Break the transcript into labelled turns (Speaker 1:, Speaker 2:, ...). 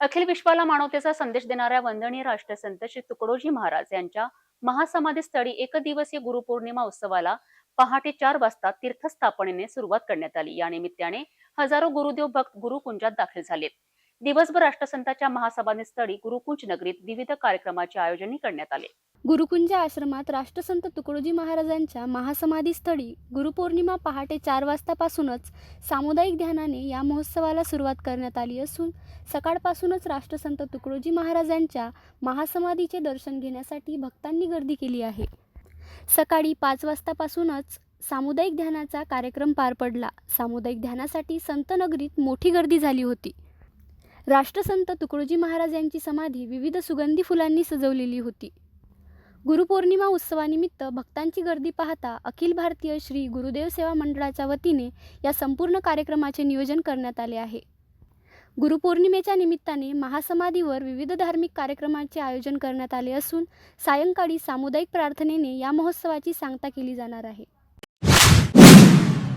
Speaker 1: अखिल विश्वाला मानवतेचा संदेश देणाऱ्या वंदनीय राष्ट्रसंत श्री तुकडोजी महाराज यांच्या महासमाधी स्थळी एक दिवसीय गुरुपौर्णिमा उत्सवाला पहाटे चार वाजता तीर्थस्थापनेने सुरुवात करण्यात आली. या निमित्ताने हजारो गुरुदेव भक्त गुरुकुंजात दाखल झालेत. दिवसभर राष्ट्रसंतांच्या महासभाने स्थळी गुरुकुंज नगरीत विविध कार्यक्रमाचे आयोजन करण्यात आले.
Speaker 2: गुरुकुंज आश्रमात राष्ट्रसंत तुकडोजी महाराजांच्या महासमाधी स्थळी गुरुपौर्णिमा पहाटे चार वाजतापासूनच सामुदायिक ध्यानाने या महोत्सवाला सुरुवात करण्यात आली असून सकाळपासूनच राष्ट्रसंत तुकडोजी महाराजांच्या महासमाधीचे दर्शन घेण्यासाठी भक्तांनी गर्दी केली आहे. सकाळी पाच वाजतापासूनच सामुदायिक ध्यानाचा कार्यक्रम पार पडला. सामुदायिक ध्यानासाठी संत नगरीत मोठी गर्दी झाली होती. राष्ट्रसंत तुकडोजी महाराज यांची समाधी विविध सुगंधी फुलांनी सजवलेली होती. गुरुपौर्णिमा उत्सवानिमित्त भक्तांची गर्दी पाहता अखिल भारतीय श्री गुरुदेव सेवा मंडळाच्या वतीने या संपूर्ण कार्यक्रमाचे नियोजन करण्यात आले आहे. गुरुपौर्णिमेच्या निमित्ताने महासमाधीवर विविध धार्मिक कार्यक्रमांचे आयोजन करण्यात आले असून सायंकाळी सामुदायिक प्रार्थनेने या महोत्सवाची सांगता केली जाणार आहे.